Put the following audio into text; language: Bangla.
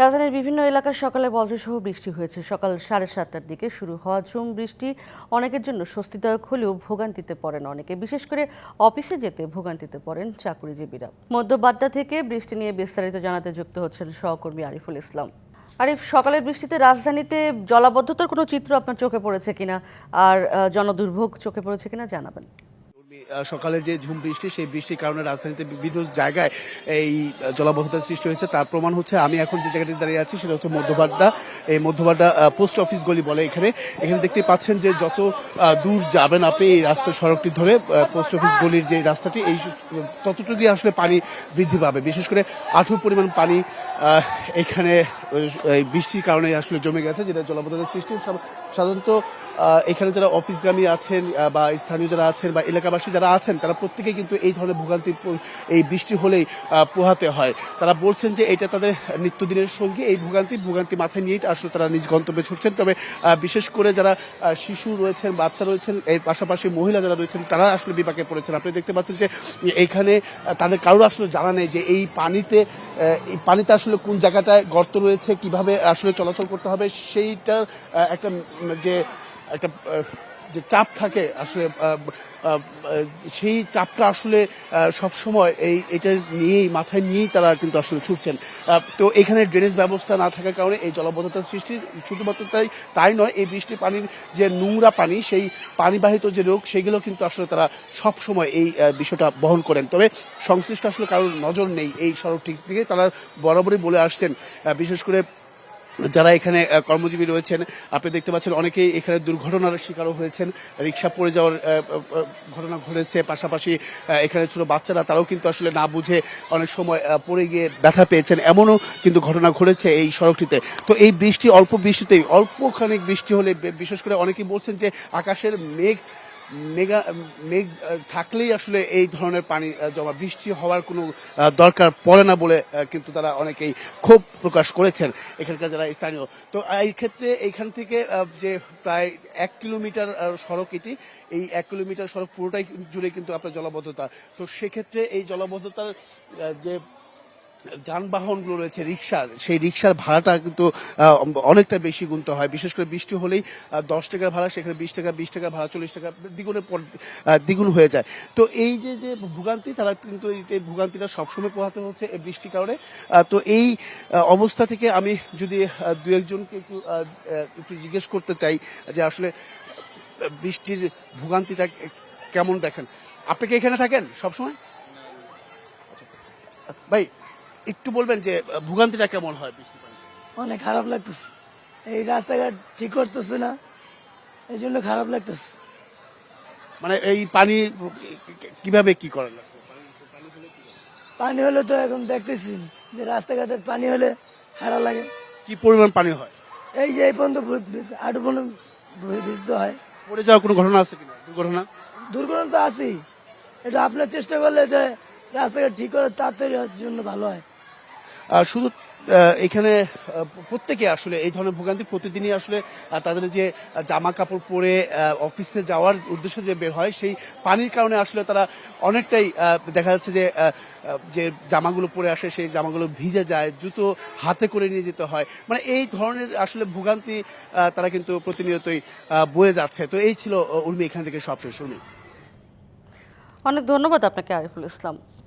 রাজধানীর বিভিন্ন এলাকার সকালে বজ্রসহ বৃষ্টি হয়েছে। সকাল সাড়ে সাতটার দিকে শুরু হওয়া ঝুম বৃষ্টি অনেকের জন্য স্বস্তিদায়ক হলেও ভোগান্তিতে পড়েন অনেকে। বিশেষ করে অফিসে যেতে ভোগান্তিতে পড়েন চাকুরিজীবীরা। মধ্য বাড্ডা থেকে বৃষ্টি নিয়ে বিস্তারিত জানাতে যুক্ত হচ্ছেন সহকর্মী আরিফুল ইসলাম। আরিফ, সকালের বৃষ্টিতে রাজধানীতে জলাবদ্ধতার কোনো চিত্র আপনার চোখে পড়েছে কিনা? আর জনদুর্ভোগ চোখে পড়েছে কিনা জানাবেন। সকালে যে ঝুম বৃষ্টি, সেই বৃষ্টির কারণে রাজধানীতে বিভিন্ন জায়গায় এই জলাবদ্ধতার সৃষ্টি হয়েছে। তার প্রমাণ হচ্ছে, আমি এখন যে জায়গাটি দাঁড়িয়ে আছি, সেটা হচ্ছে মধ্যবাড্ডা এই মধ্যবাড্ডা পোস্ট অফিস গলি বলে এখানে। এখানে দেখতে পাচ্ছেন যে যত দূর যাবেন আপনি এই রাস্তা সড়কটি ধরে পোস্ট অফিস গলির যে রাস্তাটি, এই ততটুকু দিয়ে আসলে পানি বৃদ্ধি পাবে। বিশেষ করে আঠু পরিমাণ পানি এখানে বৃষ্টির কারণে আসলে জমে গেছে, যেটা জলাবদ্ধতার সৃষ্টি। সাধারণত এখানে যারা অফিসগামী আছেন বা স্থানীয় যারা আছেন, বা এলাকাবাসী যারা আছেন, তারা প্রত্যেকেই কিন্তু এই ধরনের ভোগান্তি এই বৃষ্টি হলেই পোহাতে হয়। তারা বলছেন যে এটা তাদের নিত্যদিনের সঙ্গী। এই ভোগান্তি ভোগান্তি মাথায় নিয়েই আসলে তারা নিজ গন্তব্যে ছুটছেন। তবে বিশেষ করে যারা শিশু রয়েছেন, বাচ্চা রয়েছেন, এর পাশাপাশি মহিলা যারা রয়েছেন, তারা আসলে বিপাকে পড়েছেন। আপনি দেখতে পাচ্ছেন যে এইখানে তাদের কারোর আসলে জানা নেই যে এই পানিতে এই পানিতে আসলে কোন জায়গাটায় গর্ত রয়েছে, কীভাবে আসলে চলাচল করতে হবে, সেইটার একটা যে, একটা যে চাপ থাকে আসলে সেই চাপটা আসলে সব সময় এই, এটা নিয়েই, মাথায় নিয়েই তারা কিন্তু আসলে ছুটছেন। তো এখানে ড্রেনেজ ব্যবস্থা না থাকার কারণে এই জলবদ্ধতার সৃষ্টি শুধুমাত্র তাই তাই নয়, এই বৃষ্টির পানির যে নোংরা পানি, সেই পানিবাহিত যে রোগ, সেগুলো কিন্তু আসলে তারা সব সময় এই বিষয়টা বহন করেন। তবে সংশ্লিষ্ট আসলে কারোর নজর নেই এই সড়কটির দিকে, তারা বরাবরই বলে আসছেন। বিশেষ করে যারা এখানে কর্মজীবী রয়েছেন, আপনি দেখতে পাচ্ছেন অনেকেই এখানে দুর্ঘটনার শিকারও হয়েছেন। রিক্সা পড়ে যাওয়ার ঘটনা ঘটেছে। পাশাপাশি এখানে ছোট বাচ্চারা, তারাও কিন্তু আসলে না বুঝে অনেক সময় পড়ে গিয়ে ব্যথা পেয়েছেন। এমনও কিন্তু ঘটনা ঘটেছে এই সড়কটিতে। তো এই বৃষ্টি, অল্প বৃষ্টিতেই, অল্পখানিক বৃষ্টি হলে বিশেষ করে অনেকেই বলছেন যে আকাশের মেঘ মেঘা মেঘ থাকলেই আসলে এই ধরনের পানি জমা বৃষ্টি হওয়ার কোনো দরকার পড়ে না বলে কিন্তু তারা অনেকেই ক্ষোভ প্রকাশ করেছেন এখানকার যারা স্থানীয়। তো এই ক্ষেত্রে এইখান থেকে যে প্রায় এক কিলোমিটার সড়ক এটি, এই এক কিলোমিটার সড়ক পুরোটাই জুড়ে কিন্তু আপনার জলাবদ্ধতা। তো সেক্ষেত্রে এই জলাবদ্ধতার যে যানবাহনগুলো রয়েছে রিক্সা সেই রিক্সার ভাড়াটা কিন্তু অনেকটা বেশি গুনতে হয়। বিশেষ করে বৃষ্টি হলেই দশ টাকার ভাড়া, সেখানে বিশ টাকা বিশ টাকা, ভাড়া, চল্লিশ টাকা দ্বিগুণের পর দ্বিগুণ হয়ে যায়। তো এই যে যে ভোগান্তি, তারা কিন্তু এই ভোগান্তিটা সবসময় পোহাতে হচ্ছে এই বৃষ্টির কারণে। তো এই অবস্থা থেকে আমি যদি দু একজনকে একটু একটু জিজ্ঞেস করতে চাই যে আসলে, বৃষ্টির ভোগান্তিটা কেমন দেখেন? আপনি কি এখানে থাকেন সবসময়? ভাই একটু বলবেন যে ভোগান্তিটা কেমন হয় পানিতে? অনেক খারাপ লাগতেছে। এই রাস্তাঘাট ঠিক করতেছে না এই জন্য খারাপ লাগতেছে। মানে এই পানি কীভাবে কি করেন পানি হলে তো এখন দেখতেছি যে রাস্তাঘাটের পানি হলে খারাপ লাগে। কি পরিমাণ পানি হয়? এই যে এই পর্যন্ত আটু পর্যন্ত ভিজতে হয়। পড়ে যাওয়ার কোনো ঘটনা আছে কিনা? দুর্ঘটনা? দুর্ঘটনা তো আছেই। এটা আপনার চেষ্টা করলে যে রাস্তাঘাট ঠিক করে তাড়াতাড়ি হওয়ার জন্য ভালো হয়। শুধু এখানে প্রত্যেকে আসলে এই ধরনের ভোগান্তি প্রতিদিনই আসলে তাদের যে জামা কাপড় পরে অফিসে যাওয়ার উদ্দেশ্যে যে বের হয়, সেই পানির কারণে আসলে তারা অনেকটাই দেখা যাচ্ছে যে যে জামাগুলো পরে আসে, সেই জামাগুলো ভিজে যায়, জুতো হাতে করে নিয়ে যেতে হয়। মানে এই ধরনের আসলে ভোগান্তি তারা কিন্তু প্রতিনিয়তই বয়ে যাচ্ছে। তো এই ছিল উর্মি এখান থেকে সবশেষ, উর্মি। অনেক ধন্যবাদ আপনাকে, আরিফুল ইসলাম।